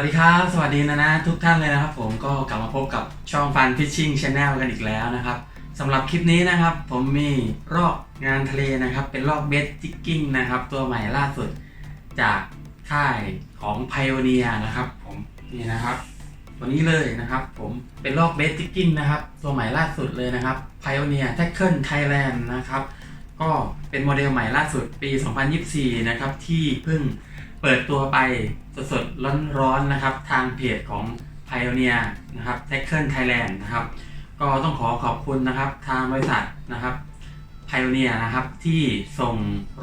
วัสดีครับ สวัสดีนะนะทุกท่านเลยนะครับ ผมก็กลับมาพบกับช่องฟันฟิชชิ่งช n แนลกันอีกแล้วนะครับสำหรับคลิปนี้นะครับ ผมมีรอบงานทะเลนะครับ เป็นรอบเบสจิกกิ้งนะครับ ตัวใหม่ล่าสุดจากค่ายของ Pioneer นะครับ ผมนี่นะครับ ตัวนี้เลยนะครับ ผมเป็นรอบเบสจิกกิ้งนะครับ ตัวใหม่ล่าสุดเลยนะครับ Pioneer Tackle Thailand นะครับก็เป็นโมเดลใหม่ล่าสุดปี 2024 นะครับที่เพิ่งเปิดตัวไป สดๆ ร้อนๆนะครับ ทางเพจของ Pioneer นะครับ Tackle Thailand นะครับ ก็ต้องขอขอบคุณนะครับทางบริษัทนะครับ Pioneer นะครับที่ส่ง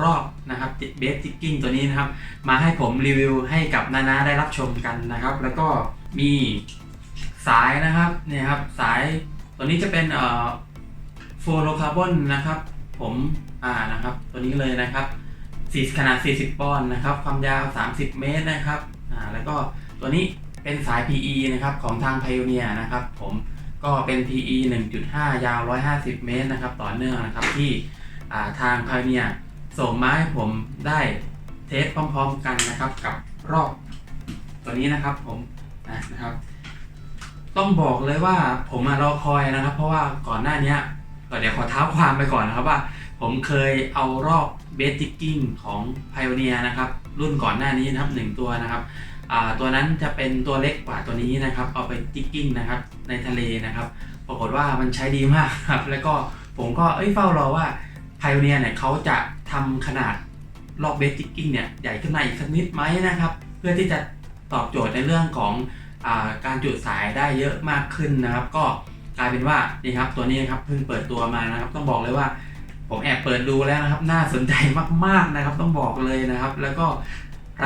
รอบนะครับเบสจิกกิ้งตัวนี้นะครับ มาให้ผมรีวิวให้กับนานาได้รับชมกันนะครับ แล้วก็มีสายนะครับเนี่ยครับสายตัวนี้จะเป็นเอ่อโฟโลคาร์บอนนะครับ ผมอ่านะครับ ตัวนี้เลยนะครับ สีขนาด 40ปอนด์นะครับ ความยาว 30 เมตรนะครับอ่าแล้วก็ตัวนี้เป็นสาย PE นะครับของทาง Pioneer นะครับ ผมก็เป็น PE 1.5 ยาว 150 เมตรนะครับ ต่อเนื่องนะครับที่าทาง Pioneer ส่งมาให้ผมได้เทสพร้อมๆกันนะครับกับรอบตัวนี้นะครับผมนะนะครับ ต้องบอกเลยว่าผมรอคอยนะครับ เพราะว่าก่อนหน้านี้ก็เดี๋ยวขอเท้าความไปก่อนนะครับว่า ผมเคยเอารอบ เบสจิกกิ้งของ Pioneer นะครับรุ่นก่อนหน้านี้นะครับหนึ่งตัวนะครับตัวนั้นจะเป็นตัวเล็กกว่าตัวนี้นะครับ เอาไปจิกกิ้งนะครับในทะเลนะครับ ปรากฏว่ามันใช้ดีมากครับ แล้วก็ผมก็เอ้ยเฝ้ารอว่า Pioneer เนี่ยเขาจะทำขนาดรอบเบสจิกกิ้งเนี่ยใหญ่ขึ้นมาอีกสักนิดไหมนะครับ เพื่อที่จะตอบโจทย์ในเรื่องของอาการจุดสายได้เยอะมากขึ้นนะครับ ก็กลายเป็นว่านี่ครับตัวนี้นครับเพิ่งเปิดตัวมานะครับ ต้องบอกเลยว่า ผมแอบเปิดดูแล้วนะครับ น่าสนใจมากๆนะครับ ต้องบอกเลยนะครับ แล้วก็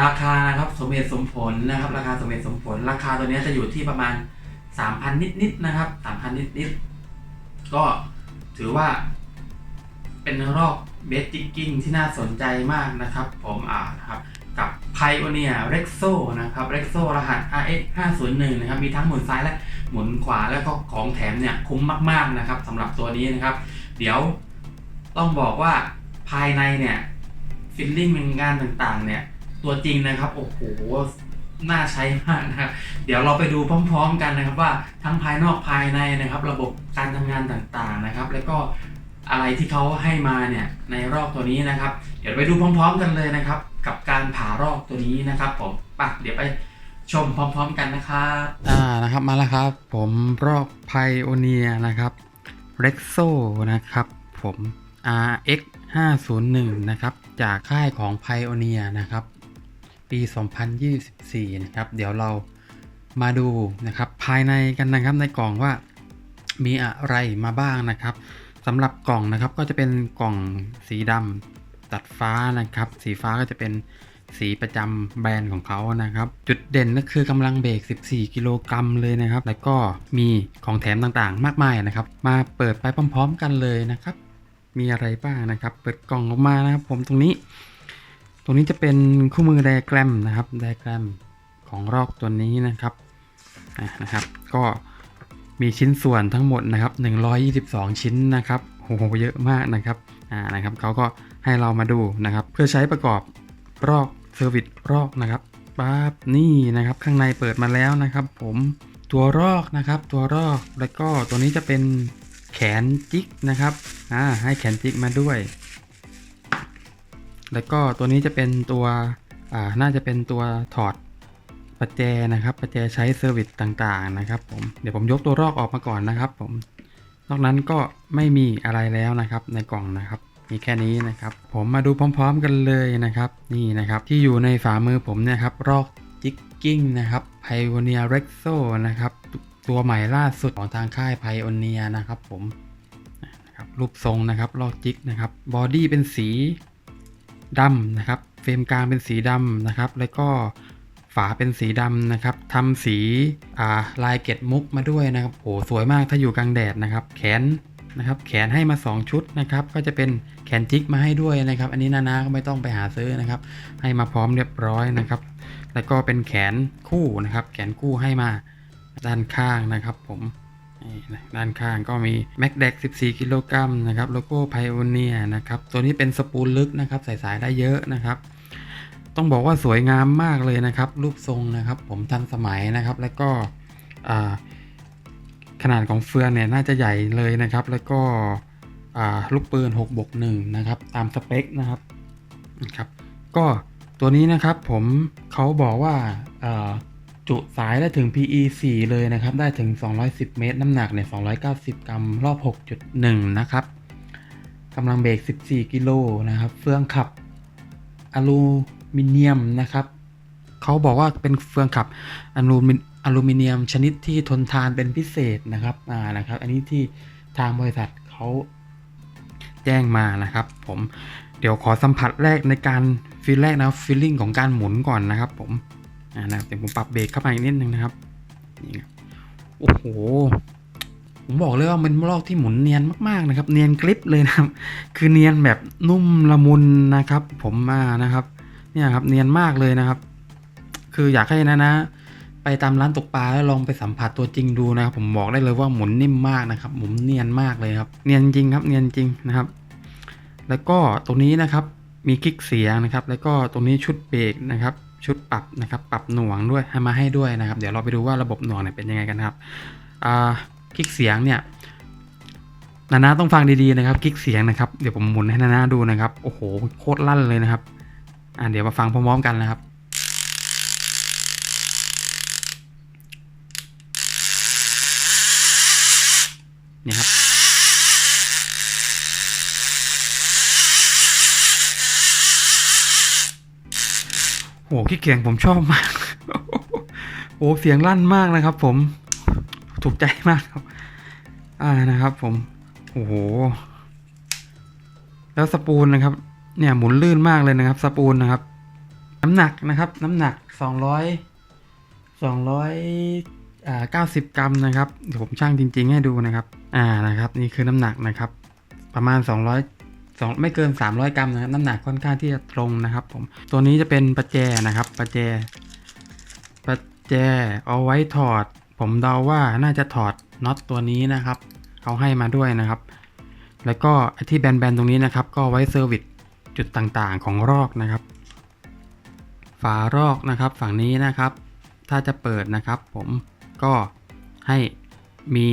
ราคานะครับสมเหตุสมผลนะครับ ราคาสมเหตุสมผล ราคาตัวนี้จะอยู่ที่ประมาณ 3,000 นิดๆนะครับ 3,000 นิดๆก็ถือว่า เป็นรอบเบสจิกกิ้งที่น่าสนใจมากนะครับ ผมอ่านะครับกับ Pioneer Rexo นะครับ Rexo รหัส RX 501นะครับ มีทั้งหมุนซ้ายและหมุนขวาแล้วก็ของแถมเนี่ยคุ้มมาก ๆ นะครับสำหรับตัวนี้นะครับ เดี๋ยว ต้องบอกว่าภายในเนี่ยฟิลลิ่งงานต่างๆ เนี่ย ตัวจริงนะครับ โอ้โห น่าใช้มากนะครับ เดี๋ยวเราไปดูพร้อมๆกันนะครับว่าทั้งภายนอกภายในนะครับ ระบบการทำงานต่างๆนะครับ แล้วก็อะไรที่เขาให้มาเนี่ยในรอบตัวนี้นะครับ เดี๋ยวไปดูพร้อม ๆ กันเลยนะครับ กับการผ่ารอบตัวนี้นะครับผมปะเดี๋ยวไปชมพร้อม ๆ กันนะครับอ่านะครับมาแล้วครับ ผมรอบไพโอเนียนะครับ Rexo นะครับ ผม RX 501นะครับ จากค่ายของ Pioneer นะครับ ปี 2024 นะครับ เดี๋ยวเรามาดูนะครับ ภายในกันนะครับในกล่องว่ามีอะไรมาบ้างนะครับสำหรับกล่องนะครับก็จะเป็นกล่องสีดำตัดฟ้านะครับ สีฟ้าก็จะเป็นสีประจำแบรนด์ของเขานะครับ จุดเด่นก็คือกำลังเบรก 14 กิโลกรัมเลยนะครับ แล้วก็มีของแถมต่างๆ มากมายนะครับ มาเปิดไปพร้อม ๆ กันเลยนะครับ มีอะไรบ้างนะครับ เปิดกล่องออกมานะครับ ผมตรงนี้ ตรงนี้จะเป็นคู่มือไดแกรมนะครับไดแกรมของรอกตัวนี้นะครับนะครับ ก็มีชิ้นส่วนทั้งหมดนะครับ 122 ชิ้นนะครับโอ้โหเยอะมากนะครับอ่านะครับเขาก็ให้เรามาดูนะครับ เพื่อใช้ประกอบรอกเซอร์วิสรอกนะครับปั๊บนี่นะครับ ข้างในเปิดมาแล้วนะครับ ผมตัวรอกนะครับ ตัวรอกแล้วก็ตัวนี้จะเป็นแขนจิกนะครับ อ่าให้แขนจิกมาด้วย แล้วก็ตัวนี้จะเป็นตัวอ่าน่าจะเป็นตัวถอดประแจนะครับประแจใช้เซอร์วิสต่างๆนะครับผมเดี๋ยวผมยกตัวรอกออกมาก่อนนะครับผมนอกนั้นก็ไม่มีอะไรแล้วนะครับในกล่องนะครับมีแค่นี้นะครับ ผมมาดูพร้อม ๆ กันเลยนะครับ นี่นะครับที่อยู่ในฝ่ามือผมเนี่ยครับรอกจิกกิ้งนะครับ Pioneer Rexo นะครับตัวใหม่ล่าสุดของทางค่าย Pioneer นะครับผม รูปทรงนะครับรอกจิกนะครับบอดี้เป็นสีดำนะครับ เฟรมกลางเป็นสีดำนะครับ แล้วก็ฝาเป็นสีดำนะครับทำสีาลายเกล็ดมุกมาด้วยนะครับโอ้สวยมากถ้าอยู่กลางแดดนะครับ แขนนะครับ แขนให้มา 2 ชุดนะครับ ก็จะเป็นแขนจิกมาให้ด้วยนะครับ อันนี้นานาก็ไม่ต้องไปหาซื้อนะครับ ให้มาพร้อมเรียบร้อยนะครับ แล้วก็เป็นแขนคู่นะครับ แขนคู่ให้มาด้านข้างนะครับผม ด้านข้างก็มี m a c d e c 14 กิโลกรัมนะครับโลโก้ Pioneer นะครับ ตัวนี้เป็นสปูลลึกนะครับใส่สายได้เยอะนะครับ ต้องบอกว่าสวยงามมากเลยนะครับ รูปทรงนะครับ ผมทันสมัยนะครับ แล้วก็ขนาดของเฟืองเนี่ยน่าจะใหญ่เลยนะครับ แล้วก็ลูกปืน6บวก1นะครับ ตามสเปคนะครับนะครับ ก็ตัวนี้นะครับผมเขาบอกว่าอ่า จุสายได้ถึง PE 4 เลยนะครับ ได้ถึง 210 เมตร น้ำหนักเนี่ย290 กรัม รอบ 6.1 นะครับกำลังเบรก 14 กิโลนะครับ เฟืองขับอลูมิเนียมนะครับ เขาบอกว่าเป็นเฟืองขับอลูมิอลูมิเนียมชนิดที่ทนทานเป็นพิเศษนะครับ อ่า นะครับ อันนี้ที่ทางบริษัทเขาแจ้งมานะครับ ผม เดี๋ยวขอสัมผัสแรกในการฟีลแรกนะฟีลลิ่งของการหมุนก่อนนะครับผม อ่านะครับเดี๋ยวผมปรับเบรกเข้าไปอีกนิดนึงนะครับนี่ครับโอ้โหผมบอกเลยว่าเป็นลอกที่หมุนเนียนมากๆนะครับ เนียนกริปเลยนะครับ คือเนียนแบบนุ่มละมุนนะครับ ผมมานะครับ เนี่ยครับเนียนมากเลยนะครับ คืออยากให้นะนะ ไปตามร้านตกปลาแล้วลองไปสัมผัสตัวจริงดูนะครับ ผมบอกได้เลยว่าหมุนนิ่มมากนะครับ หมุนเนียนมากเลยครับ เนียนจริงครับ เนียนจริงนะครับ แล้วก็ตรงนี้นะครับ มีคลิกเสียงนะครับ แล้วก็ตรงนี้ชุดเบรกนะครับ ชุดปรับนะครับปรับหน่วงด้วยให้มาให้ด้วยนะครับ เดี๋ยวเราไปดูว่าระบบหน่วงเนี่ยเป็นยังไงกันครับคลิกเสียงเนี่ยนานาต้องฟังดีๆนะครับคลิกเสียงนะครับเดี๋ยวผมหมุนให้นานาดูนะครับโอ้โหโคตรลั่นเลยนะครับอ่าเดี๋ยวมาฟังพร้อมๆกันนะครับนี่ครับ โหคลิกเสียงผมชอบมาก โอ้เสียงลั่นมากนะครับ ผม ถูกใจมากครับ อ่านะครับ ผม โอ้โห แล้วสปูนนะครับ เนี่ยหมุนลื่นมากเลยนะครับ สปูนนะครับ น้ำหนักนะครับ น้ำหนัก200 200อ่า90กรัมนะครับ เดี๋ยวผมช่างจริง ๆ ให้ดูนะครับ อ่านะครับ นี่คือน้ำหนักนะครับ ประมาณ200 2 ไม่เกิน 300 กรัมนะครับน้ำหนักค่อนข้างที่จะตรงนะครับผมตัวนี้จะเป็นประแจนะครับ ประแจ ประแจเอาไว้ถอด ผมเดาว่าน่าจะถอดน็อตตัวนี้นะครับเขาให้มาด้วยนะครับ แล้วก็ที่แบนๆตรงนี้นะครับ ก็ไว้เซอร์วิสจุดต่างๆของรอกนะครับ ฝารอกนะครับฝั่งนี้นะครับ ถ้าจะเปิดนะครับ ผมก็ให้มี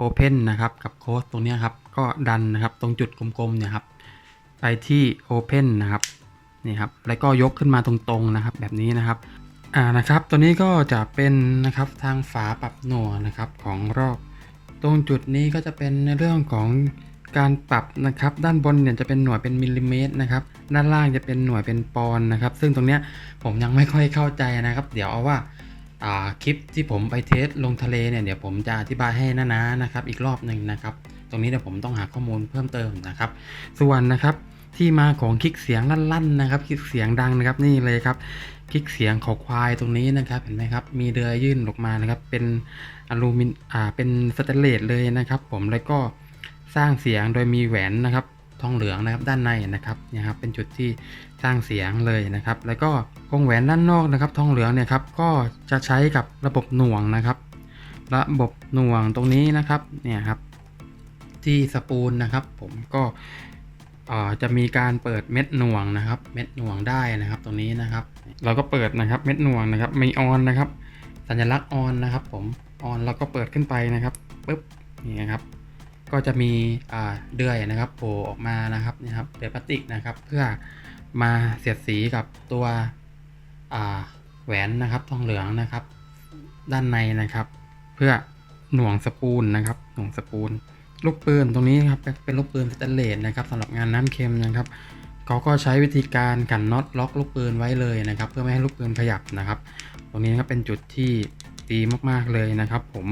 Open นะครับ กับโค้ดตรงนี้ครับ ก็ดันนะครับ ตรงจุดกลมๆเนี่ยครับ ไปที่ Open นะครับนี่ครับแล้วก็ยกขึ้นมาตรงๆนะครับแบบนี้นะครับอ่านะครับ ตัวนี้ก็จะเป็นนะครับทางฝาปรับหน่วนะครับของรอกตรงจุดนี้ก็จะเป็นในเรื่องของการปรับนะครับ ด้านบนเนี่ยจะเป็นหน่วยเป็นมิลลิเมตรนะครับ ด้านล่างจะเป็นหน่วยเป็นปอนด์นะครับ ซึ่งตรงเนี้ยผมยังไม่ค่อยเข้าใจนะครับ เดี๋ยวเอาว่าอ่าคลิปที่ผมไปเทสลงทะเลเนี่ยเดี๋ยวผมจะอธิบายให้นะนะนะครับ อีกรอบหนึ่งนะครับ ตรงนี้เดี๋ยวผมต้องหาข้อมูลเพิ่มเติมนะครับ ส่วนนะครับ ที่มาของคลิกเสียงลั่นๆนะครับคลิกเสียงดังนะครับนี่เลยครับคลิกเสียงของควายตรงนี้นะครับเห็นไหมครับมีเรือยื่นออกมานะครับ เป็นอลูมินอ่าเป็นสแตนเลสเลยนะครับ ผมแล้วก็สร้างเสียงโดยมีแหวนนะครับทองเหลืองนะครับด้านในนะครับเนี่ยครับเป็นจุดที่สร้างเสียงเลยนะครับ แล้วก็วงแหวนด้านนอกนะครับ ทองเหลืองเนี่ยครับก็จะใช้กับระบบหน่วงนะครับ ระบบหน่วงตรงนี้นะครับเนี่ยครับที่สปูลนะครับ ผมก็ จะมีการเปิดเม็ดหน่วงนะครับ เม็ดหน่วงได้นะครับตรงนี้นะครับ เราก็เปิดนะครับเม็ดหน่วงนะครับมีออนนะครับ สัญลักษณ์ออนนะครับ ผมออนเราก็เปิดขึ้นไปนะครับปุ๊บนี่นะครับ ก็จะมีอ่าเดือยนะครับโผล่ออกมานะครับนี่ครับเดือยพลาสติกนะครับ เพื่อมาเสียดสีกับตัวแหวนนะครับทองเหลืองนะครับ ด้านในนะครับ เพื่อหน่วงสปูลนะครับ หน่วงสปูล ลูกปืนตรงนี้ครับเป็นลูกปืนสแตนเลสนะครับสำหรับงานน้ำเค็มนะครับเขาก็ใช้วิธีการขันน็อตล็อกลูกปืนไว้เลยนะครับ เพื่อไม่ให้ลูกปืนขยับนะครับ ตรงนี้นะครับเป็นจุดที่ดีมาก ๆเลยนะครับ ผม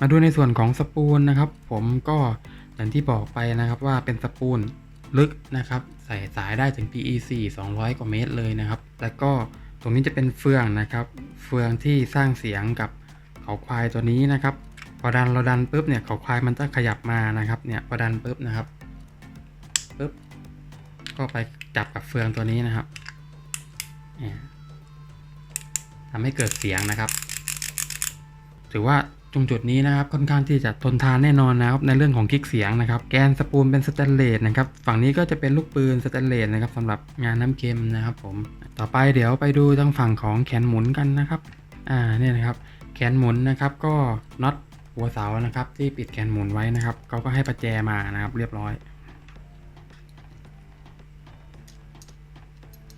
มาดูในส่วนของสปูลนะครับ ผมก็อย่างที่บอกไปนะครับว่าเป็นสปูลลึกนะครับ ใส่สายได้ถึง PEC 200 กว่าเมตรเลยนะครับ แล้วก็ตรงนี้จะเป็นเฟืองนะครับ เฟืองที่สร้างเสียงกับเขาควายตัวนี้นะครับ พอดันเราดันปุ๊บเนี่ยเขาควายมันจะขยับมานะครับเนี่ยพอดันปุ๊บนะครับปุ๊บก็ไปจับกับเฟืองตัวนี้นะครับเนี่ยทำให้เกิดเสียงนะครับ ถือว่าตรงจุดนี้นะครับค่อนข้างที่จะทนทานแน่นอนนะครับในเรื่องของคลิกเสียงนะครับ แกนสปูลเป็นสแตนเลสนะครับ ฝั่งนี้ก็จะเป็นลูกปืนสแตนเลสนะครับสำหรับงานน้ำเค็มนะครับ ผมต่อไปเดี๋ยวไปดูทางฝั่งของแขนหมุนกันนะครับอ่าเนี่ยนะครับ แขนหมุนนะครับก็น็อต หัวเสานะครับ ที่ปิดแขนหมุนไว้นะครับเขาก็ให้ประแจมานะครับ เรียบร้อย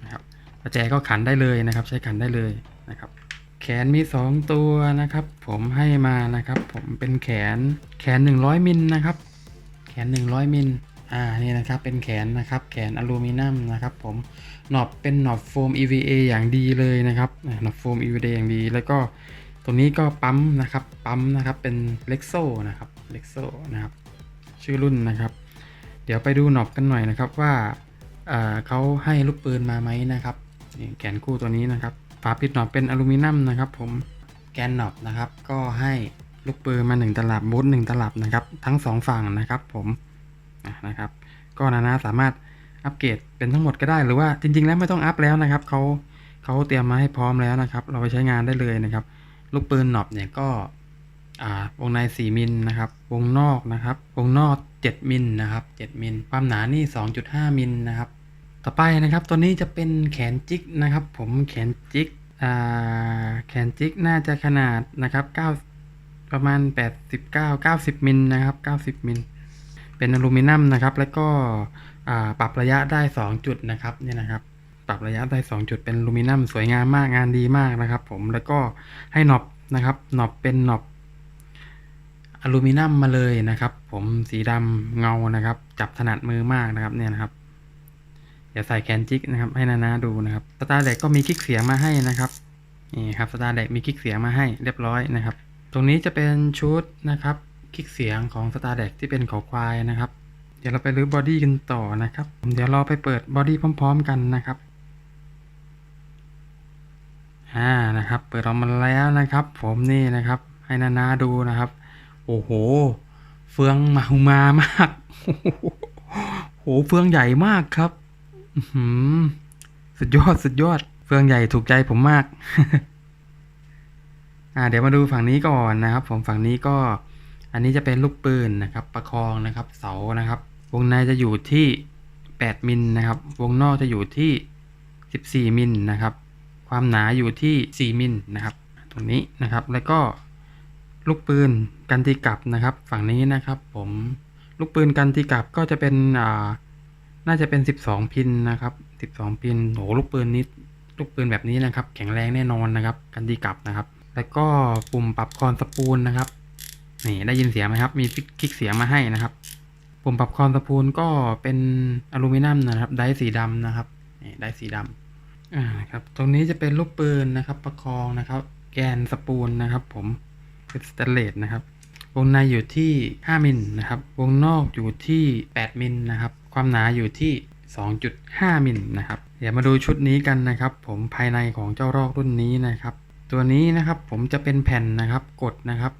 นะครับประแจก็ขันได้เลยนะครับ ใช้ขันได้เลยนะครับ แขนมี 2 ตัวนะครับ ผมให้มานะครับ ผมเป็นแขนแขน 100มิลนะครับ แขน 100มิลอ่านี่นะครับเป็นแขนนะครับแขนอลูมิเนียมนะครับผมหนอบเป็นหนอบโฟม EVA อย่างดีเลยนะครับหนอบโฟม EVA อย่างดี แล้วก็ ตรงนี้ก็ปั๊มนะครับปั๊มนะครับเป็นเล็กโซนะครับเล็กโซนะครับชื่อรุ่นนะครับ เดี๋ยวไปดูหนอบกันหน่อยนะครับว่าอ่าเขาให้ลูกปืนมาไหมนะครับแขนคู่ตัวนี้นะครับฝาปิดหนอบเป็นอลูมิเนียมนะครับ ผมแกนหนอบนะครับ ก็ให้ลูกปืนมา 1 ตลับบูท1ตลับนะครับ ทั้ง 2 ฝั่งนะครับ ผมนะครับ ก็นานาสามารถอัปเกรดเป็นทั้งหมดก็ได้หรือว่าจริง ๆ แล้วไม่ต้องอัพแล้วนะครับเขาเขาเตรียมมาให้พร้อมแล้วนะครับ เราไปใช้งานได้เลยนะครับ ลูกปืนหนอบเนี่ยก็วงใน 4 มิลนะครับ วงนอกนะครับ วงนอก 7 มิลนะครับ 7 มิล ความหนานี่ 2.5 มิลนะครับ ต่อไปนะครับตัวนี้จะเป็นแขนจิกนะครับ ผมแขนจิกแขนจิกน่าจะขนาดนะครับ9ประมาณ 89 90 มิลนะครับ 90 มิล เป็นอลูมิเนียมนะครับ แล้วก็ปรับระยะได้ 2 จุดนะครับ เนี่ยนะครับ ปรับระยะได้ 2 จุดเป็นลูมิเนียมสวยงามมากงานดีมากนะครับ ผมแล้วก็ให้หนอบนะครับหนอบเป็นหนอบอลูมิเนียมมาเลยนะครับ ผมสีดำเงานะครับ จับถนัดมือมากนะครับเนี่ยนะครับเดี๋ยวใส่แคนจิกนะครับ ให้นานาดูนะครับสตาร์เด็กก็มีคลิกเสียงมาให้นะครับนี่ครับสตาร์เด็กมีคลิกเสียงมาให้เรียบร้อยนะครับ ตรงนี้จะเป็นชุดนะครับคลิกเสียงของสตาร์เด็กที่เป็นขอควายนะครับเดี๋ยวเราไปรื้อบอดี้กันต่อนะครับ เดี๋ยวเราไปเปิดบอดี้พร้อม ๆ กันนะครับ อ่านะครับ เปิดออกมาแล้วนะครับ ผมนี่นะครับ ให้นานาดูนะครับ โอ้โห เฟืองมาหุมามากโอ้โหเฟืองใหญ่มากครับอื้อหือสุดยอดสุดยอด เฟืองใหญ่ถูกใจผมมาก อ่า เดี๋ยวมาดูฝั่งนี้ก่อนนะครับ ผมฝั่งนี้ก็ อันนี้จะเป็นลูกปืนนะครับ ประคองนะครับ เสานะครับ วงในจะอยู่ที่ 8 มิลนะครับ วงนอกจะอยู่ที่ 14 มิลนะครับ ความหนาอยู่ที่ 4 มิลนะครับ ตรงนี้นะครับ แล้วก็ลูกปืนกันตีกลับนะครับ ฝั่งนี้นะครับ ผมลูกปืนกันตีกลับก็จะเป็นอ่าน่าจะเป็น 12 พินนะครับ 12 พินโหลูกปืนนี้ลูกปืนแบบนี้นะครับ แข็งแรงแน่นอนนะครับ กันดีกลับนะครับ แล้วก็ปุ่มปรับคอนสปูลนะครับนี่ได้ยินเสียงไหมครับ มีคลิกเสียงมาให้นะครับ ปุ่มปรับคอนสปูลก็เป็นอลูมิเนียมนะครับ ไดสีดำนะครับนี่ไดสีดำ อ่าครับตรงนี้จะเป็นลูกปืนนะครับ ประคองนะครับ แกนสปูลนะครับ ผมเป็นสแตเลสนะครับ วงในอยู่ที่ 5มิลนะครับ วงนอกอยู่ที่ 8มิลนะครับ ความหนาอยู่ที่ 2.5มิลนะครับ เดี๋ยวมาดูชุดนี้กันนะครับ ผมภายในของเจ้ารอกรุ่นนี้นะครับ ตัวนี้นะครับผมจะเป็นแผ่นนะครับกดนะครับ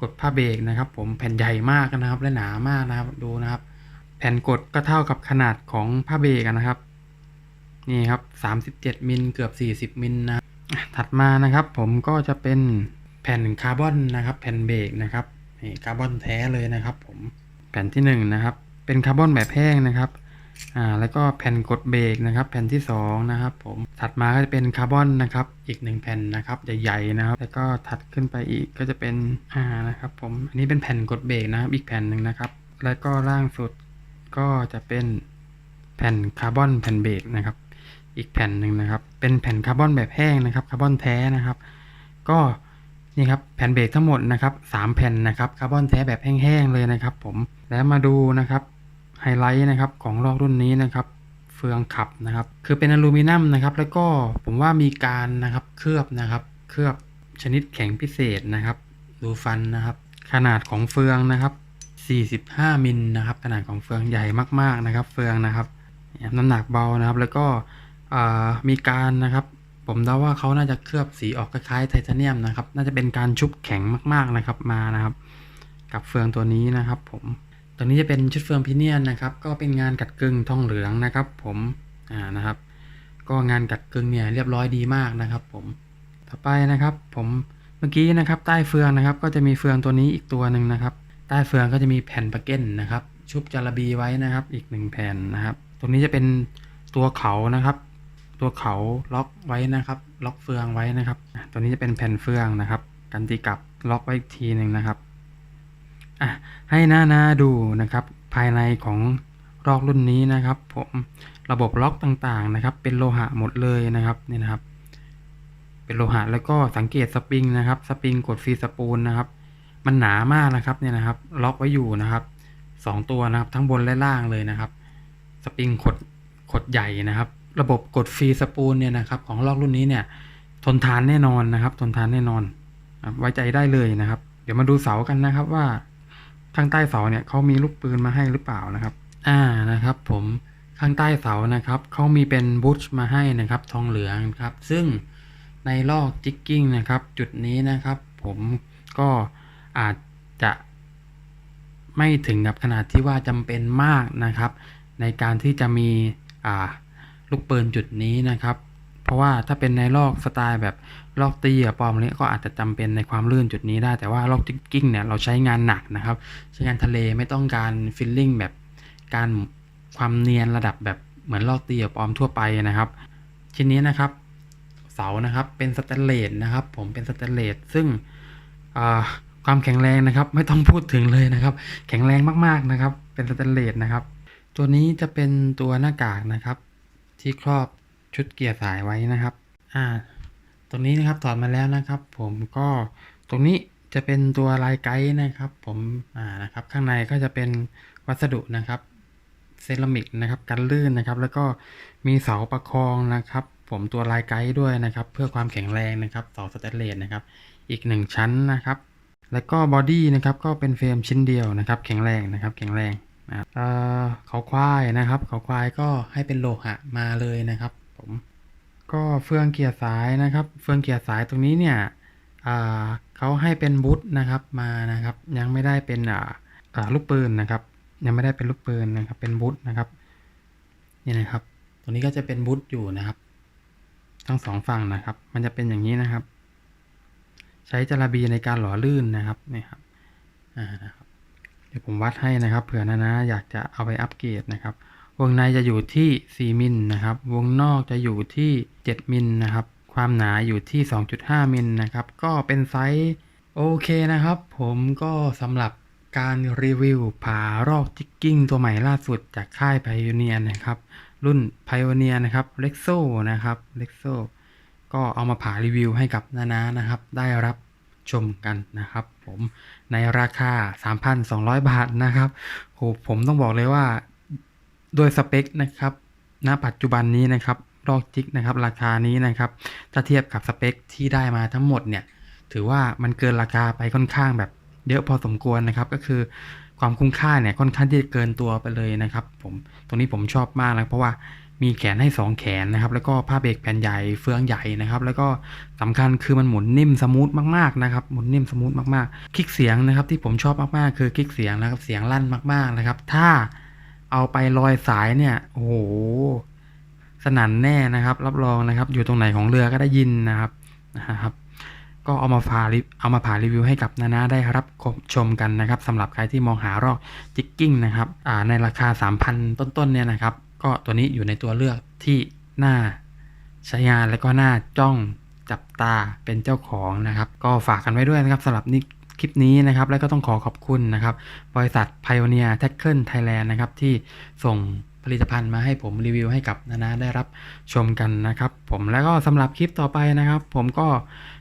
กดผ้าเบรกนะครับ ผมแผ่นใหญ่มากนะครับและหนามากนะครับดูนะครับ แผ่นกดก็เท่ากับขนาดของผ้าเบรกนะครับ นี่ครับ 37 มิลเกือบ 40 มิลนะถัดมานะครับผมก็จะเป็นแผ่นคาร์บอนนะครับแผ่นเบรกนะครับนี่คาร์บอนแท้เลยนะครับผมแผ่นที่หนึ่งนะครับเป็นคาร์บอนแบบแห้งนะครับอ่าแล้วก็แผ่นกดเบรกนะครับแผ่นที่สองนะครับผมถัดมาก็จะเป็นคาร์บอนนะครับอีกหนึ่งแผ่นนะครับใหญ่ๆนะครับแล้วก็ถัดขึ้นไปอีกก็จะเป็นอ่านะครับผมอันนี้เป็นแผ่นกดเบรกนะครับอีกแผ่นหนึ่งนะครับ แล้วก็ล่างสุดก็จะเป็นแผ่นคาร์บอนแผ่นเบรกนะครับ อีกแผ่นหนึ่งนะครับ เป็นแผ่นคาร์บอนแบบแห้งนะครับคาร์บอนแท้นะครับ ก็นี่ครับแผ่นเบรกทั้งหมดนะครับสามแผ่นนะครับคาร์บอนแท้แบบแห้งๆเลยนะครับ ผมแล้วมาดูนะครับไฮไลท์นะครับของลอกรุ่นนี้นะครับเฟืองขับนะครับ คือเป็นอลูมิเนียมนะครับ แล้วก็ผมว่ามีการนะครับเคลือบนะครับ เคลือบชนิดแข็งพิเศษนะครับ ดูฟันนะครับ ขนาดของเฟืองนะครับ 45มิลนะครับ ขนาดของเฟืองใหญ่มากๆนะครับ เฟืองนะครับน้ำหนักเบานะครับ แล้วก็ มีการนะครับ ผมเดาว่าเขาน่าจะเคลือบสีออกคล้ายๆไทเทเนียมนะครับ น่าจะเป็นการชุบแข็งมากๆนะครับมานะครับ กับเฟืองตัวนี้นะครับ ผมตัวนี้จะเป็นชุดเฟืองพิเนียนนะครับ ก็เป็นงานกัดกึ่งทองเหลืองนะครับ ผมอ่านะครับ ก็งานกัดกึ่งเนี่ยเรียบร้อยดีมากนะครับ ผมต่อไปนะครับ ผมเมื่อกี้นะครับ ใต้เฟืองนะครับ ก็จะมีเฟืองตัวนี้อีกตัวหนึ่งนะครับ ใต้เฟืองก็จะมีแผ่นปะเก้นนะครับ ชุบจาระบีไว้นะครับ อีกหนึ่งแผ่นนะครับ ตรงนี้จะเป็นตัวเขานะครับ ตัวเขาล็อกไว้นะครับ ล็อกเฟืองไว้นะครับ ตัวนี้จะเป็นแผ่นเฟืองนะครับ กันตีกลับล็อกไว้อีกทีหนึ่งนะครับอะให้หน้าหน้าดูนะครับ ภายในของรอกรุ่นนี้นะครับ ผมระบบล็อกต่างๆนะครับ เป็นโลหะหมดเลยนะครับนี่นะครับ เป็นโลหะแล้วก็สังเกตสปริงนะครับ สปริงกดฟรีสปูลนะครับ มันหนามากนะครับเนี่ยนะครับ ล็อกไว้อยู่นะครับสองตัวนะครับ ทั้งบนและล่างเลยนะครับ สปริงขดขดใหญ่นะครับ ระบบกดฟรีสปูลเนี่ยนะครับของลอกรุ่นนี้เนี่ยทนทานแน่นอนนะครับ ทนทานแน่นอนไว้ใจได้เลยนะครับ เดี๋ยวมาดูเสากันนะครับว่าข้างใต้เสาเนี่ยเขามีลูกปืนมาให้หรือเปล่านะครับ อ่านะครับ ผมข้างใต้เสานะครับเขามีเป็นบูชมาให้นะครับ ทองเหลืองครับ ซึ่งในลอกจิกกิ้งนะครับ จุดนี้นะครับ ผมก็อาจจะไม่ถึงกับขนาดที่ว่าจำเป็นมากนะครับ ในการที่จะมีอ่า ลูกปืนจุดนี้นะครับ เพราะว่าถ้าเป็นในลอกสไตล์แบบลอกตีอะปอมเนี้ยก็อาจจะจำเป็นในความลื่นจุดนี้ได้แต่ว่าลอกจิกกิ้งเนี่ยเราใช้งานหนักนะครับ ใช้งานทะเลไม่ต้องการฟิลลิ่งแบบการความเนียนระดับแบบเหมือนลอกตีอะปอมทั่วไปนะครับ ชิ้นนี้นะครับเสานะครับเป็นสแตนเลสนะครับ ผมเป็นสแตนเลสซึ่งความแข็งแรงนะครับไม่ต้องพูดถึงเลยนะครับ แข็งแรงมากๆนะครับ เป็นสแตนเลสนะครับ ตัวนี้จะเป็นตัวหน้ากากนะครับ ที่ครอบชุดเกียร์สายไว้นะครับ อ่า ตรงนี้นะครับถอดมาแล้วนะครับ ผมก็ตรงนี้จะเป็นตัวลายไกด์นะครับ ผม อ่า นะครับ ข้างในก็จะเป็นวัสดุนะครับ เซรามิกนะครับ กันลื่นนะครับ แล้วก็มีเสาประคองนะครับ ผมตัวลายไกด์ด้วยนะครับ เพื่อความแข็งแรงนะครับเสาสแตนเลสนะครับ อีกหนึ่งชั้นนะครับ แล้วก็บอดี้นะครับ ก็เป็นเฟรมชิ้นเดียวนะครับ แข็งแรงนะครับ แข็งแรง นะครับเขาควายนะครับ เขาควายก็ให้เป็นโลหะมาเลยนะครับ ผมก็เฟืองเกียร์สายนะครับ เฟืองเกียร์สายตรงนี้เนี่ยเขาให้เป็นบูทนะครับมานะครับ ยังไม่ได้เป็นลูกปืนนะครับ ยังไม่ได้เป็นลูกปืนนะครับ เป็นบูทนะครับนี่นะครับ ตรงนี้ก็จะเป็นบูทอยู่นะครับทั้งสองฝั่งนะครับ มันจะเป็นอย่างนี้นะครับ ใช้จาระบีในการหล่อลื่นนะครับนี่ครับอ่า ดี๋ยวผมวัดให้นะครับ เผื่อนะนะอยากจะเอาไปอัปเกรดนะครับ วงในจะอยู่ที่ 4มิลนะครับ วงนอกจะอยู่ที่ 7มิลนะครับ ความหนาอยู่ที่ 2.5มิลนะครับ ก็เป็นไซส์โอเคนะครับ ผมก็สำหรับการรีวิวผารอกจิกกิ้งตัวใหม่ล่าสุดจากค่าย Pioneer นะครับ รุ่น Pioneer นะครับ Lexo นะครับ Lexo ก็เอามาผ่ารีวิวให้กับนานานะครับ ได้รับ ชมกันนะครับ ผมในราคา 3,200 บาทนะครับโหผมต้องบอกเลยว่าโดยสเปคนะครับณปัจจุบันนี้นะครับลอกจิกนะครับราคานี้นะครับถ้าเทียบกับสเปคที่ได้มาทั้งหมดเนี่ยถือว่ามันเกินราคาไปค่อนข้างแบบเยอะพอสมควรนะครับก็คือความคุ้มค่าเนี่ยค่อนข้างที่จะเกินตัวไปเลยนะครับ ผมตรงนี้ผมชอบมากนะเพราะว่า มีแขนให้ 2 แขนนะครับ แล้วก็ผ้าเบรกแผ่นใหญ่เฟืองใหญ่นะครับ แล้วก็สำคัญคือมันหมุนนิ่มสมูทมากๆนะครับ หมุนนิ่มสมูทมากๆ คลิกเสียงนะครับที่ผมชอบมากๆคือคลิกเสียงนะครับ เสียงลั่นมากๆนะครับ ถ้าเอาไปลอยสายเนี่ย โอ้โห สนั่นแน่นะครับ รับรองนะครับ อยู่ตรงไหนของเรือก็ได้ยินนะครับ นะครับ ก็เอามาพารีเอามาผ่ารีวิวให้กับนานาได้รับชมกันนะครับสำหรับใครที่มองหารอกจิกกิ้งนะครับในราคา 3,000 ต้นๆเนี่ยนะครับ ก็ตัวนี้อยู่ในตัวเลือกที่หน่าใช้งานและก็หน่าจ้องจับตาเป็นเจ้าของนะครับ ก็ฝากกันไว้ด้วยนะครับสำหรับนี่คลิปนี้นะครับ แล้วก็ต้องขอขอบคุณนะครับ บริษัท Pioneer Tackle Thailand นะครับ ที่ส่งผลิตภัณฑ์มาให้ผมรีวิวให้กับนานาได้รับชมกันนะครับ ผมแล้วก็สำหรับคลิปต่อไปนะครับ ผมก็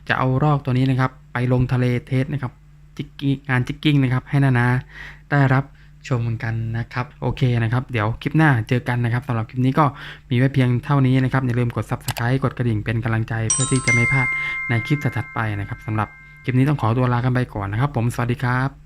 จะเอารอกตัวนี้นะครับ ไปลงทะเลเทสนะครับจิกกิ้งงานจิกกิ้งนะครับ ให้นานาได้รับ ชมกันนะครับ โอเคนะครับ เดี๋ยวคลิปหน้าเจอกันนะครับสำหรับคลิปนี้ก็มีไว้เพียงเท่านี้นะครับ อย่าลืมกด subscribe กดกระดิ่งเป็นกำลังใจเพื่อที่จะไม่พลาดในคลิปถัดๆไปนะครับสำหรับคลิปนี้ต้องขอตัวลากันไปก่อนนะครับ ผมสวัสดีครับ